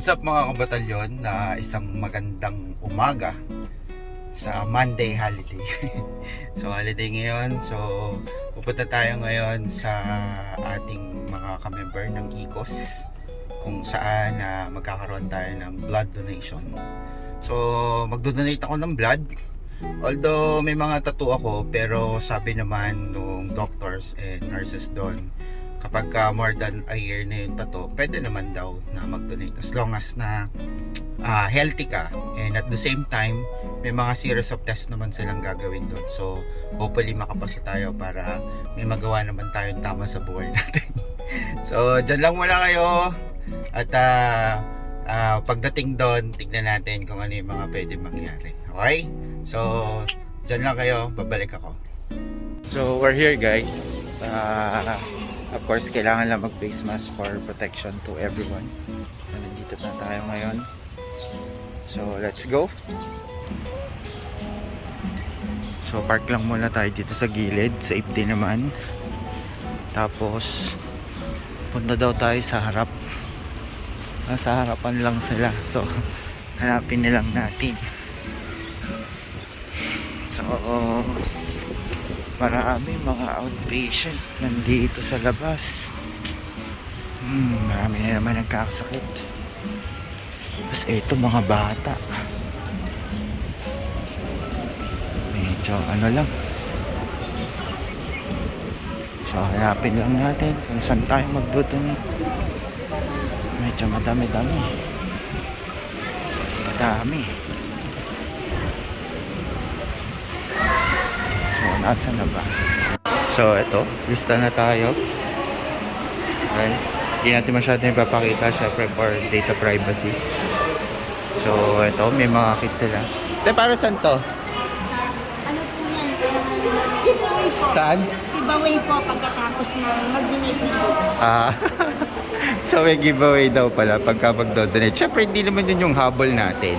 what's up mga kabatalyon na isang magandang umaga sa Monday holiday. so holiday ngayon, so pupunta tayo ngayon sa ating mga kamember ng ICOS kung saan na magkakaroon tayo ng blood donation. So magdo-donate ako ng blood. Although may mga tattoo ako pero sabi naman nung doctors and nurses doon kapag ka more than a year na yung tattoo, pwede naman daw na mag-donate. As long as na ah, healthy ka. And at the same time may mga series of tests naman silang gagawin doon. So hopefully makapasa tayo para may magawa naman tayong tama sa buhay natin. So dyan lang muna kayo. At ah, ah, pagdating doon tignan natin kung ano yung mga pwede mangyari. Okay? So dyan lang kayo. Babalik ako. So we're here guys. Ah, Of course, kailangan lang mag-face mask for protection to everyone. So, nandito na tayo ngayon. So, let's go. So, park lang muna tayo dito sa gilid. Safety naman. Tapos, punta daw tayo sa harap. Nasa harapan lang sila. So, hanapin nilang natin. So, marami mga outpatient nandito sa labas. Hmm, marami na naman nagkakasakit. Tapos ito mga bata. Medyo ano lang. So hanapin lang natin kung saan tayo magdudunit medyo madami dami madami So, nasa na ba? So, ito. Lista na tayo. Okay. Hindi natin masyado ipapakita syempre for data privacy. So, ito. May mga kits sila. Te, para saan to? Ano po yan? Giveaway po. Saan? Giveaway po pagkatapos na mag-donate na Ah. so, may giveaway daw pala pagka mag-donate. Syempre, hindi naman yun yung habol natin.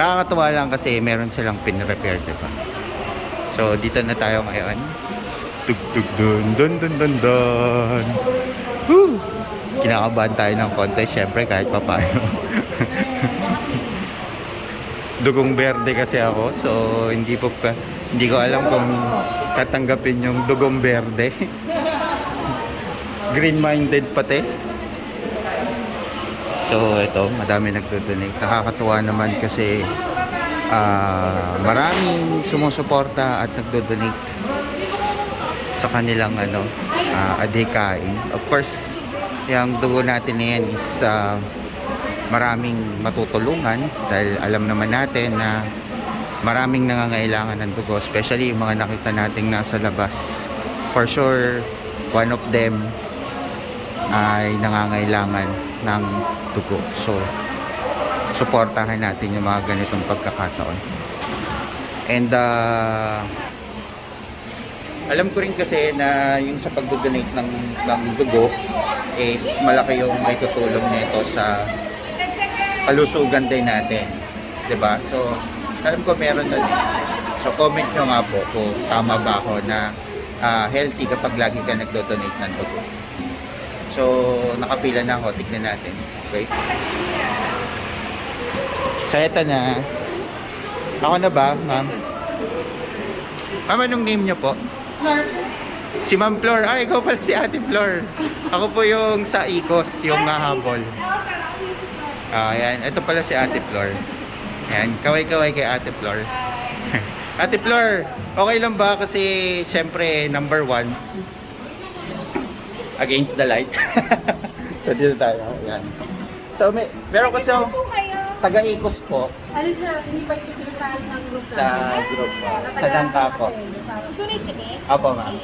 Nakakatuwa lang kasi meron silang pin-repair, diba? So, dito na tayo ngayon. Dug dug dun dun dun dun dun. Woo! Kinakabahan tayo ng konti, syempre kahit pa paano. dugong berde kasi ako, so hindi po pa, hindi ko alam kung tatanggapin yung dugong berde. Green-minded pati. So, ito, madami nagdo-donate. Nakakatuwa naman kasi ah maraming sumusuporta at nagdo-donate sa kanilang ano, ah, adhikain. Of course, yung dugo natin na yan is ah, maraming matutulungan dahil alam naman natin na maraming nangangailangan ng dugo, especially yung mga nakita nating nasa labas. For sure, one of them ay nangangailangan ng dugo. So, suportahan natin yung mga ganitong pagkakataon. And uh, alam ko rin kasi na yung sa pag-donate ng, ng dugo is malaki yung may tutulong nito sa kalusugan din natin. ba? So, alam ko meron na din. So, comment nyo nga po kung tama ba ako na ah, healthy kapag lagi ka nagdo-donate ng dugo. So, nakapila na ako. Tignan natin. Okay? So, eto na. Ako na ba, ma'am? Ma'am, anong name niyo po? Si Ma'am Flor. Ay, ikaw pala si Ate Flor. Ako po yung sa ICOS, yung nahabol. Ah, yan. Ito pala si Ate Flor. Yan. Kaway-kaway kay Ate Flor. Ate Flor, okay lang ba? Kasi, syempre, number one, against the light. so, dito tayo. Yan. So, may, meron kasi ako po kayo. taga-ICOS po Ano siya, invite ko sila sa ng group sa group po. Sa Dangka po. Donate ka din? Apo, ma'am.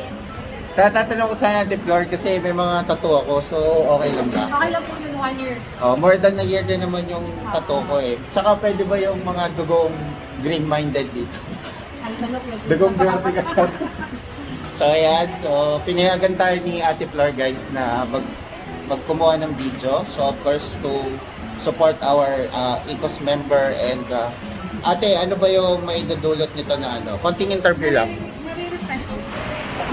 Kaya tatanong ko sana Ate Flor kasi may mga tattoo ako so okay lang ba? Okay lang po yun, one year. Oh, more than a year din naman yung tattoo ko eh. Tsaka pwede ba yung mga dugong green-minded dito? Yun. Dugong Basta verde kasi ako. So ayan, so pinayagan tayo ni Ate Flor guys na mag magkumuha ng video. So of course to support our uh, ICOS member and uh, Ate, ano ba yung maidudulot nito na ano? Konting interview lang.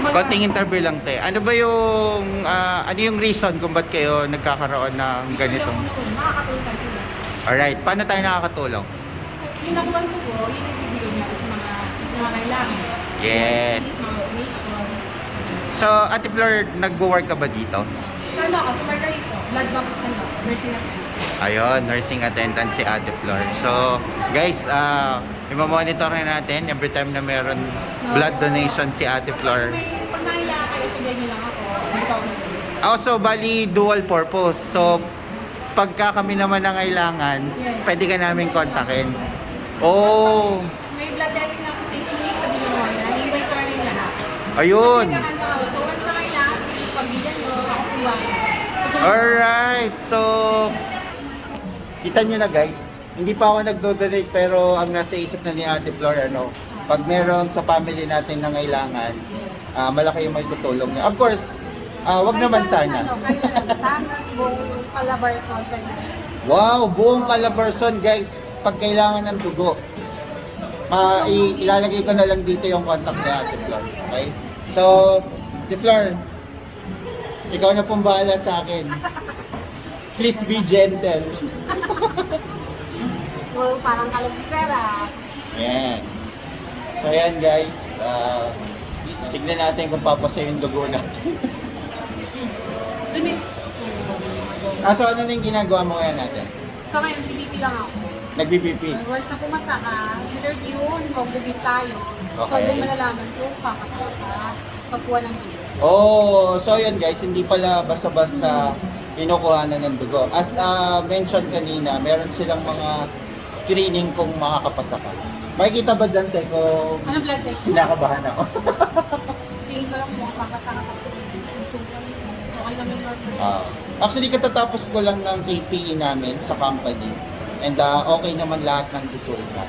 Konting interview lang, te. Ano ba yung, ah, ano yung reason kung ba't kayo nagkakaroon ng ganitong... Nakakatulong tayo sila. Alright, paano tayo nakakatulong? So, yung nakuha ko po, yun yung bibigay natin sa mga nangangailangan. Yes. Mga donation. So, Ate Flor, nagwo-work ka ba dito? So, ano ako, sa Margarito, blood bank, ano, nursing attendant. Ayun, nursing attendant si Ate Flor. So, guys, ah, i-monitor na natin every time na meron blood donation si Ate Flor. Pag nangailangan kayo, sabihin niyo lang ako. Nag Also, bali dual purpose. So, pagka kami naman na kailangan, Yes. pwede ka namin kontakin. Oh, May blood bank na sa St. Louis, sabihin mo na, i-invite ko rin lahat. ayun. So, once na kailangan, sige, pamilya nyo, ako kuwain. Alright, so kita nyo na guys, hindi pa ako nagdo-donate pero ang nasa isip na ni Ate Flor ano, pag meron sa family natin na ngailangan, ah, malaki yung may tutulong niya. Of course, ah, wag naman sana. Ano, Tamas, buong Calabarzon. Wow, buong Calabarzon guys, pag kailangan ng dugo. Ma ilalagay ko na lang dito yung contact ni Ate Flor. Okay? So, Ate Flor, ikaw na pong bahala sa akin. Please be gentle. Or parang kalagpera. Ayan. So ayan guys, ah, tignan natin kung papasa yung dugo natin. Ah, so ano na yung ginagawa mo ngayon natin? So ngayon, PDP lang ako. Nag-BBP. Once na pumasa ka, interview, mag-bibig tayo. So Okay. doon malalaman kung papasa ka sa pagkuha ng dugo. Oh, so yun guys, hindi pala basta-basta kinukuha na ng dugo. As ah, mentioned kanina, meron silang mga screening kung makakapasa ka. Makikita ba dyan, Te, kung Ano blood type? kinakabahan ako? Tingin ko lang kung papasa ka pa. Okay naman yung. Ah, actually, katatapos ko lang ng KPE namin sa company. And ah, okay naman lahat ng resulta.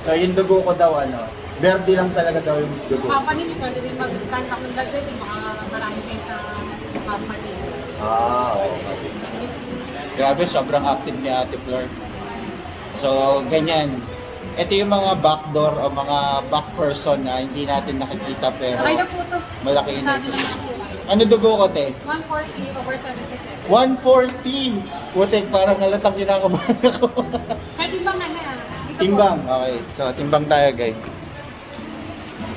So, yung dugo ko daw, ano, verde lang talaga daw yung dugo. Company, di pwede rin mag-contact ng blood type. Baka marami kayo sa company. Ah, okay. Grabe, sobrang active ni Ate Flor. So, ganyan. Ito yung mga backdoor o mga back person na hindi natin nakikita pero Okay na po ito. malaki yun. Sabi naman po. Ano dugo ko, te? 140 over 77. 140! Putik, parang halatang kinakabahan ako. Pwede bang ano ah? Dito po. timbang, okay. So, timbang tayo, guys.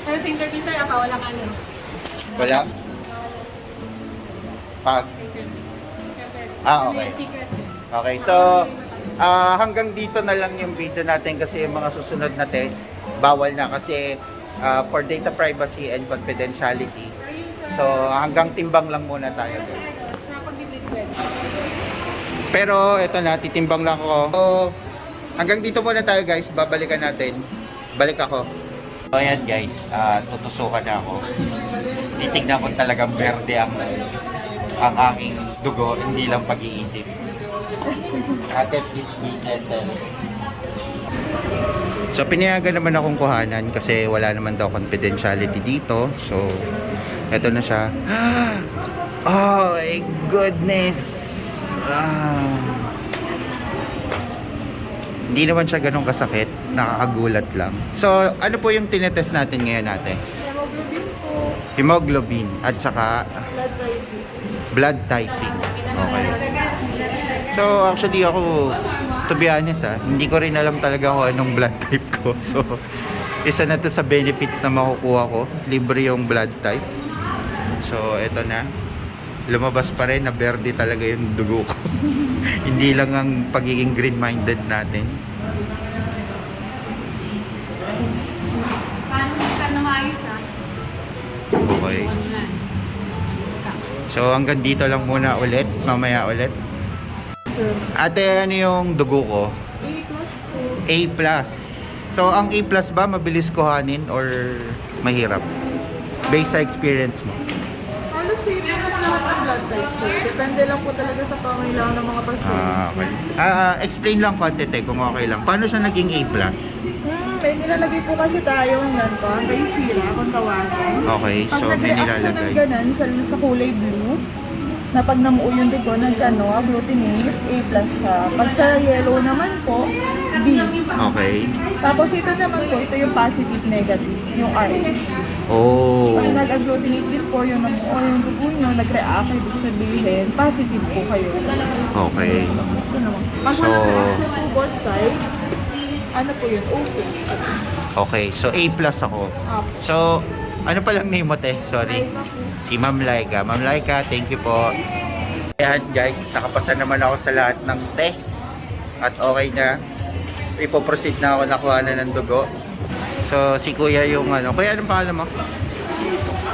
Pero sa interview sir, ako walang ano. Wala? Pag. Siyempre, Ah, ano okay. yung secret yun. Okay, so ah, hanggang dito na lang yung video natin kasi yung mga susunod na test, bawal na kasi ah, for data privacy and confidentiality. So, hanggang timbang lang muna tayo. Pero ito na, titimbang lang ako. So, hanggang dito muna tayo guys, babalikan natin. Balik ako. So ayan guys, ah, tutusukan na ako. Titignan ko talagang verde ang, ang aking dugo, hindi lang pag-iisip. Ate, please be gentle. So pinayagan naman akong kuhanan kasi wala naman daw confidentiality dito. So, eto na siya. Oh my goodness! Ah. Hindi naman siya ganun kasakit. Nakakagulat lang. So, ano po yung tinetest natin ngayon ate? Hemoglobin po, Hemoglobin at saka blood typing. blood typing. Okay. So, actually ako, to be honest ah, hindi ko rin alam talaga kung anong blood type ko. So, isa na to sa benefits na makukuha ko. Libre yung blood type. So, eto na. Lumabas pa rin na verde talaga yung dugo ko. hindi lang ang pagiging green-minded natin. Ah? Okay. So, hanggang dito lang muna ulit. Mamaya ulit. Ate, ano yung dugo ko? A plus po. A+. So, ang A+, ba mabilis kuhanin or mahirap? Based sa experience mo. Halos same naman lahat ng blood types, sir. Depende lang po talaga sa pangailangan ng mga pasyente. Ah, okay. Ah, explain lang konti, te, kung okay lang. Paano siya naging A+. Hmm, may nilalagay po kasi tayo ng ganito, anti-sira kung tawagin. Okay, Pag so may nag-react siya ng nilalagay. ganan sa, sa kulay blue, na pag namuo yung dugo, nagkano, agglutinate, A plus siya. Pag sa yellow naman po, B. Okay. Tapos ito naman po, ito yung positive negative, yung RS. Oh. Pag nag-agglutinate din po yung, o yung dugo nyo, nag-react, ibig sabihin, positive po kayo. Okay. Ito naman. Pag So- reaction po both side, ano po yun, okay. Okay. So, A plus ako. Apo. So, ano palang name mo, te? Sorry. Si Ma'am Laika. Ma'am Laika, thank you po. Ayan guys, nakapasa naman ako sa lahat ng tests. At okay na. Ipoproceed na ako nakuha na ng dugo. So, si Kuya yung ano. Kuya, anong pangalan mo?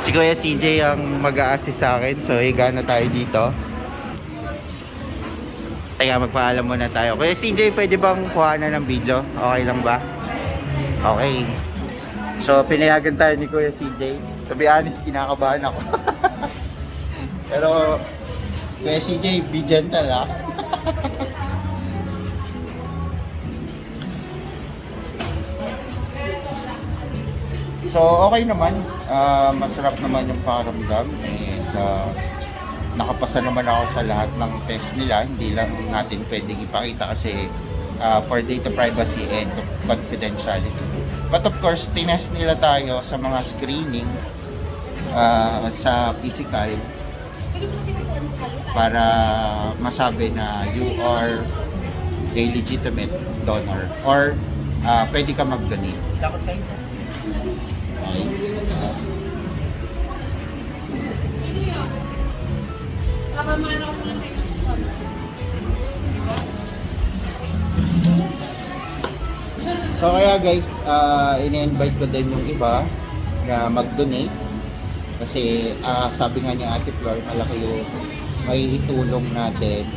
Si Kuya CJ ang mag-a-assist sa akin. So, higa na tayo dito. Teka, magpaalam muna tayo. Kuya CJ, pwede bang kuha na ng video? Okay lang ba? Okay. So, pinayagan tayo ni Kuya CJ. To be honest, kinakabahan ako. Pero, Kuya CJ, be gentle ah. so, okay naman. Ah, masarap naman yung pakiramdam. And, ah, nakapasa naman ako sa lahat ng test nila. Hindi lang natin pwedeng ipakita kasi ah, for data privacy and confidentiality. But of course, tinest nila tayo sa mga screening ah, sa physical para masabi na you are a legitimate donor or ah, pwede ka mag-donate. Okay. Ah, Kapamahan ako muna sa So kaya guys, uh, ini-invite ko din yung iba na mag-donate kasi ah, sabi nga ni Ate Flor, malaki yung may itulong natin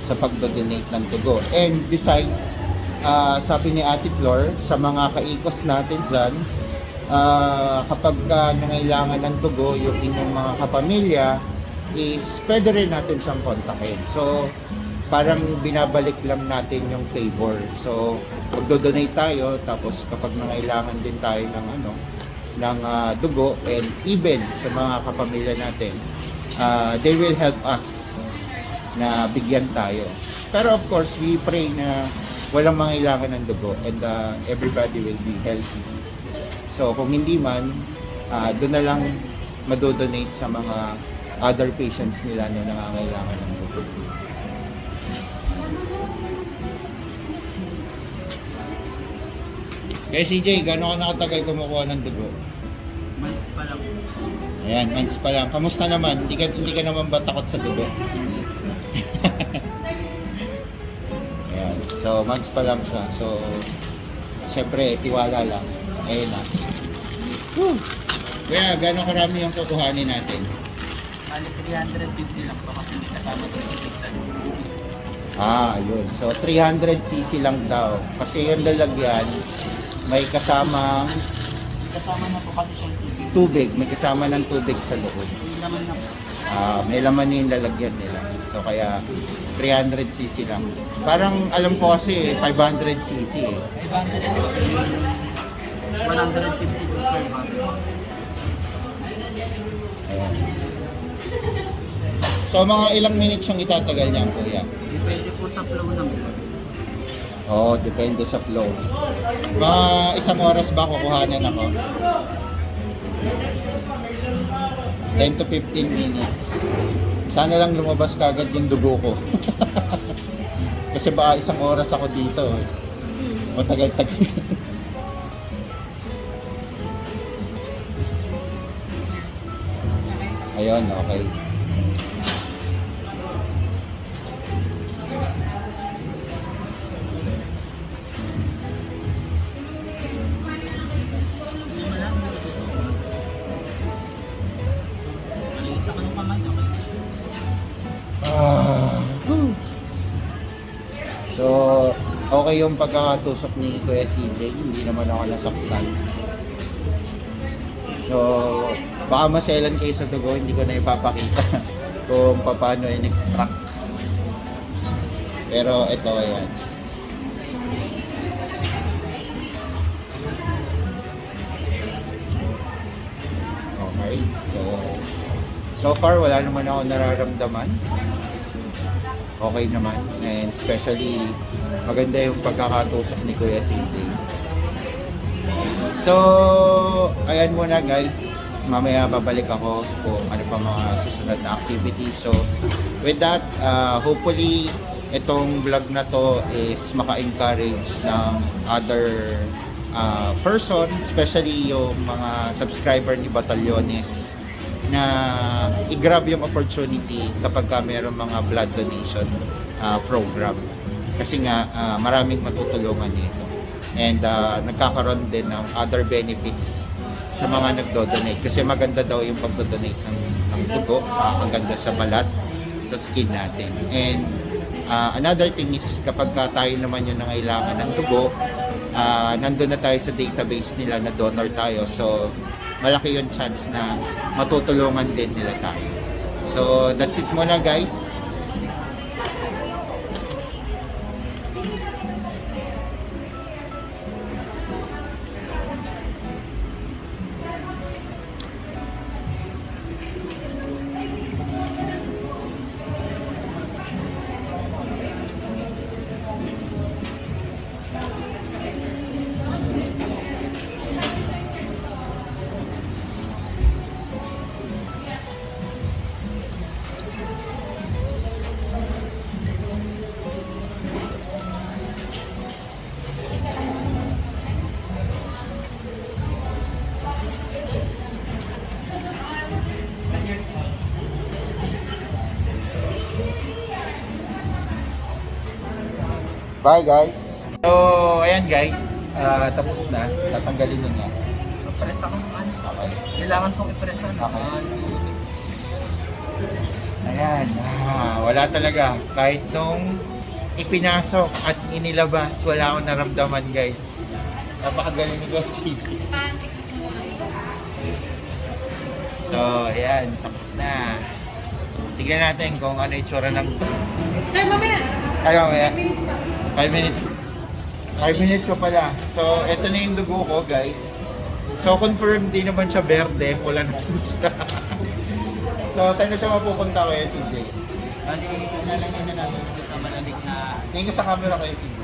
sa pagdo-donate ng dugo. And besides, ah, sabi ni Ate Flor, sa mga kaikos natin dyan, ah, kapag ka nangailangan ng dugo yung inyong mga kapamilya, is pwede rin natin siyang kontakin. So, parang binabalik lang natin yung favor. So, magdo-donate tayo tapos kapag nangailangan din tayo ng ano ng ah, dugo and even sa mga kapamilya natin, ah, they will help us na bigyan tayo. Pero of course, we pray na walang mangailangan ng dugo and ah, everybody will be healthy. So, kung hindi man, ah, doon na lang madodonate sa mga other patients nila na nangangailangan ng dugo. Kaya CJ, gano'n ka nakatagal kumukuha ng dugo? Months pa lang. Ayan, months pa lang. Kamusta naman? Hindi ka, hindi ka naman ba takot sa dugo? Ayan. So, months pa lang siya. So, syempre, tiwala lang. Ayun na. Whew. Kaya, gano'n karami yung kukuhanin natin? Bali 350 lang to kasi kasama sa isa. Ah, yun. So, 300cc lang daw. Kasi yung lalagyan, may kasamang Kasama na po kasi siyang tubig. tubig. May kasama ng tubig sa loob. Hindi naman na po. Ah, may laman yung lalagyan nila. So, kaya 300cc lang. Parang alam ko kasi 500cc eh. 500 150 po per bottle. Ayan. So, mga ilang minutes yung itatagal niyan, kuya? Depende po sa flow ng Oo, depende sa flow. Mga isang oras ba kukuhanan ako? 10 to 15 minutes. Sana lang lumabas kagad yung dugo ko. Kasi baka isang oras ako dito. eh. Matagal-tagal. Ayun, okay. Okay yung pagkakatusok ni Kuya CJ, hindi naman ako nasaktan. So, baka maselan kayo sa dugo, hindi ko na ipapakita kung paano in-extract. Pero ito, ayan. Okay, so So far, wala naman ako nararamdaman. Okay naman. And especially maganda yung pagkakatusok ni Kuya CJ. So, ayan muna guys. Mamaya babalik ako kung ano pa mga susunod na activities. So, with that, uh, hopefully, itong vlog na to is maka-encourage ng other uh, person, especially yung mga subscriber ni Batalyones na i-grab yung opportunity kapag ka mayroong mga blood donation uh, program. Kasi nga, uh, maraming matutulungan nito. And uh, nagkakaroon din ng other benefits sa mga nagdo-donate. Kasi maganda daw yung pagdo-donate ng, ng dugo, uh, maganda sa balat, sa skin natin. And uh, another thing is kapag ka tayo naman yung nangailangan ng dugo, uh, nandun na tayo sa database nila na donor tayo. So, malaki yung chance na matutulungan din nila tayo. So, that's it muna guys. Bye guys. So, ayan guys. Ah, tapos na. Tatanggalin na niya. Press ako ng ano. Okay. Kailangan kong i-press na. Okay. Ah, Ayan. Ah, wala talaga. Kahit nung ipinasok at inilabas, wala akong naramdaman guys. Napakagaling ni Guys CJ. So, ayan. Tapos na. Tignan natin kung ano yung tsura ng... Sir, mamaya. Ayaw, mamaya. Minutes pa. 5 minutes. 5 minutes ko pala. So, ito na yung dugo ko, guys. So, confirm di naman siya berde. Pula siya. so, saan na siya mapupunta kaya, CJ? Bali, sinalanyan na namin sa malalig na Tingin ka sa camera kaya, CJ.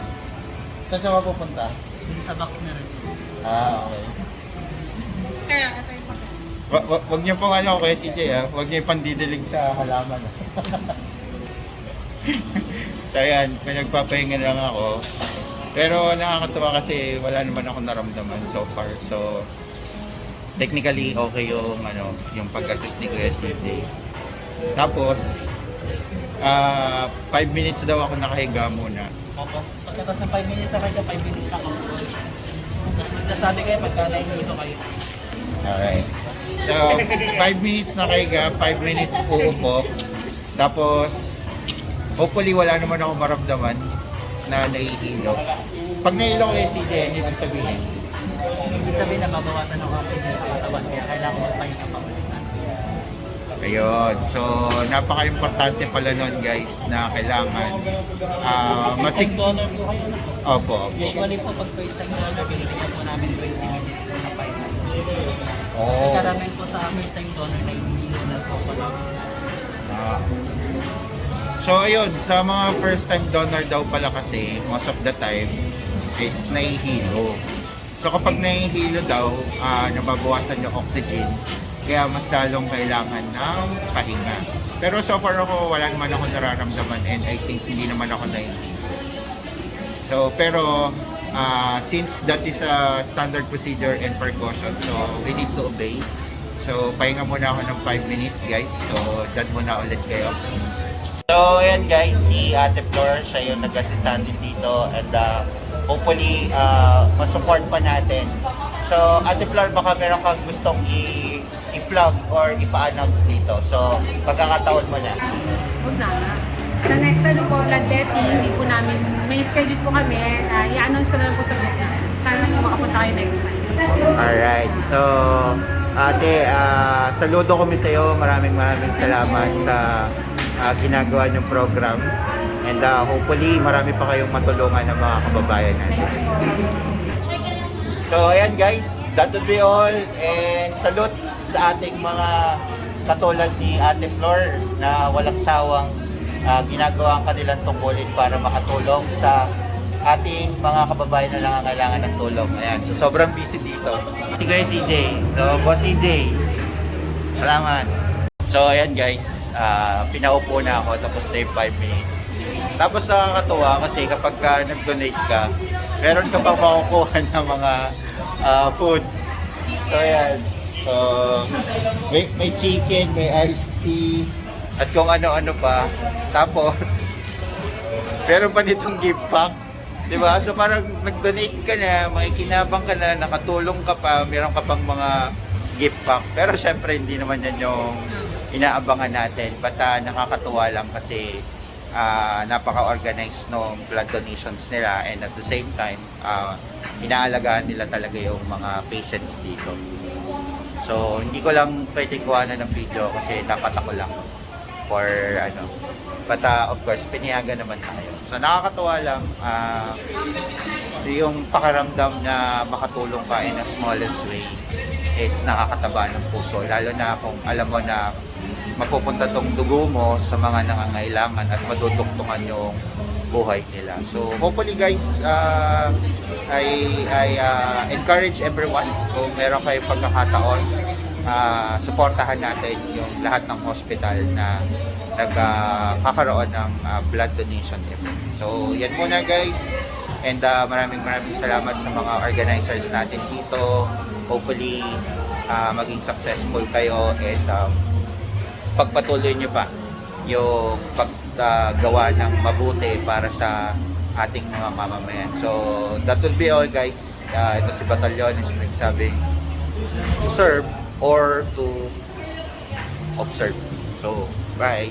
Saan siya mapupunta? yung sa box na rin. Ah, okay. Sir, ito yung pa. Wa- wa- Wag niyo pong ano kaya, CJ, ha? Wag niyo pandidilig sa halaman. so, ayan. Pinagpapahinga lang ako. Pero nakakatuwa kasi wala naman ako naramdaman so far. So, technically okay yung ano, yung pag-assist ni Kuya CJ. Tapos, ah 5 minutes daw ako nakahiga muna. Tapos, pagkatapos ng 5 minutes na kayo, 5 minutes ako. Tapos nagsasabi kayo pagka nahihilo kayo. Alright. So, 5 minutes nakahiga, 5 minutes uupo. Tapos, hopefully wala naman ako maramdaman na nahihilo. Pag nahilo ko yung CJ, ano ibig sabihin? Ibig sabihin na mabawasan ng oxygen sa katawan kaya kailangan magpahinga pa ulit. Ayun. So, napaka-importante pala nun guys na kailangan First masig... donor po? Opo, opo. Usually po pag first time donor, binibigyan po namin 20 minutes po na pahinga. Kasi Oh. karamihan po sa first time donor na hindi na po pala. Ah. So ayun, sa mga first time donor daw pala kasi, most of the time is nahihilo. So kapag nahihilo daw, ah nababawasan yung oxygen, kaya mas lalong kailangan ng pahinga. Pero so far ako, wala naman ako nararamdaman and I think hindi naman ako nahihilo. So pero ah, since that is a standard procedure and precaution, so we need to obey. So pahinga muna ako ng 5 minutes guys. So dyan muna ulit kayo. So, ayan guys, si Ate Flor, siya yung nag-assist sa atin dito and uh, hopefully uh, masupport pa natin. So, Ate Flor, baka meron kang gustong i- i-plug or ipa-announce dito. So, pagkakataon mo na. Huwag na nga. Sa next ano po, betting, hindi po namin, may schedule po kami, ah, i-announce ko na lang po sa group namin. Sana po makapunta kayo next time. Alright, so ate, uh, saludo kami sa iyo. Maraming maraming salamat sa ah, ginagawa niyong program. And ah, hopefully, marami pa kayong matulungan ng mga kababayan natin. So, ayan guys, that would be all. And salute sa ating mga katulad ni Ate Flor na walang sawang ah, ginagawa ang kanilang tungkulin para makatulong sa ating mga kababayan na nangangailangan ng tulong. Ayan, so sobrang busy dito. Si Kuya CJ. So, Boss CJ. Salamat. So, ayan guys. Ah pinaupo na ako tapos na yung 5 minutes. Tapos nakakatuwa kasi kapag ka nag-donate ka, meron ka pa makukuha ng mga ah, food. So, ayan. So, may, may chicken, may iced tea, at kung ano-ano pa. Tapos, meron pa nitong gift pack. Di ba? So parang nag-donate ka na, makikinabang ka na, nakatulong ka pa, meron ka pang mga gift pack. Pero syempre hindi naman yan yung inaabangan natin. But ah, nakakatuwa lang kasi ah, napaka-organized ng blood donations nila and at the same time, ah, inaalagaan nila talaga yung mga patients dito. So, hindi ko lang pwede kuhanan ng video kasi dapat ako lang for ano. But uh, of course, piniyagan naman tayo. So, nakakatuwa lang ah, yung pakaramdam na makatulong ka in a smallest way is nakakataba ng puso. Lalo na kung alam mo na mapupunta tong dugo mo sa mga nangangailangan at maduduktungan yung buhay nila. So hopefully guys, uh, I, I uh, encourage everyone kung meron kayong pagkakataon, uh, suportahan natin yung lahat ng hospital na nagkakaroon ng uh, blood donation effort. So yan muna guys. And uh, maraming maraming salamat sa mga organizers natin dito. Hopefully, uh, maging successful kayo and um, pagpatuloy nyo pa yung paggawa ng mabuti para sa ating mga mamamayan. So, that will be all guys. Uh, ito si Batalyones nagsabing to serve or to observe. So, bye!